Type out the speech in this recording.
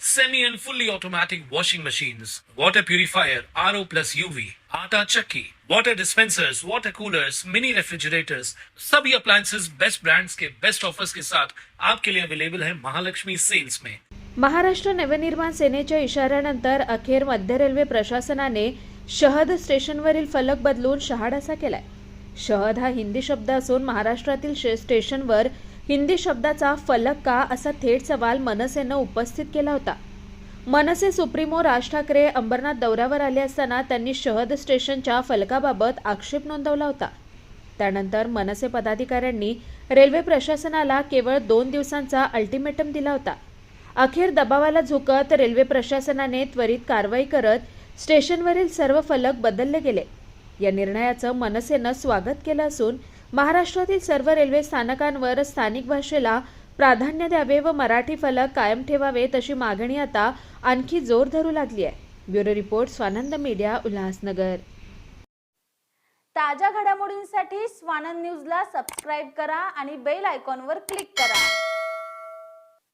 semi and fully automatic washing machines, water purifier, RO plus UV, आटा chakki, water dispensers, water coolers, mini refrigerators, सभी appliances. Best brands के best offers के साथ आपके लिए available है महालक्ष्मी सेल्स में महाराष्ट्र नवनिर्माण सेनेच्या इशाऱ्यानंतर अखेर मध्य रेल्वे प्रशासनाने शहद स्टेशनवरील फलक बदलून शहाडासा केलाय शहद हा हिंदी शब्द असून महाराष्ट्रातील शे- स्टेशनवर हिंदी शब्दाचा फलक का असा थेट सवाल मनसेनं उपस्थित केला होता. मनसे सुप्रीमो राज ठाकरे अंबरनाथ दौऱ्यावर आले असताना त्यांनी शहद स्टेशनच्या फलकाबाबत आक्षेप नोंदवला होता. त्यानंतर मनसे पदाधिकाऱ्यांनी रेल्वे प्रशासनाला केवळ दोन दिवसांचा अल्टिमेटम दिला होता. अखेर दबावाला झुकत रेल्वे प्रशासनाने त्वरित कारवाई करत स्टेशनवरील सर्व फलक बदलले गेले. या निर्णयाचं मनसेनं स्वागत केलं असून महाराष्ट्रातील सर्व रेल्वे स्थानकांवर स्थानिक भाषेला प्राधान्य द्यावे व मराठी फलक कायम ठेवावे तशी मागणी आता आणखी जोर धरू लागली आहे. Bureau report Swanand media Ulhasnagar. ताज्या घडामोडींसाठी स्वानंद न्यूजला सबस्क्राईब करा आणि बेल आयकॉनवर क्लिक करा.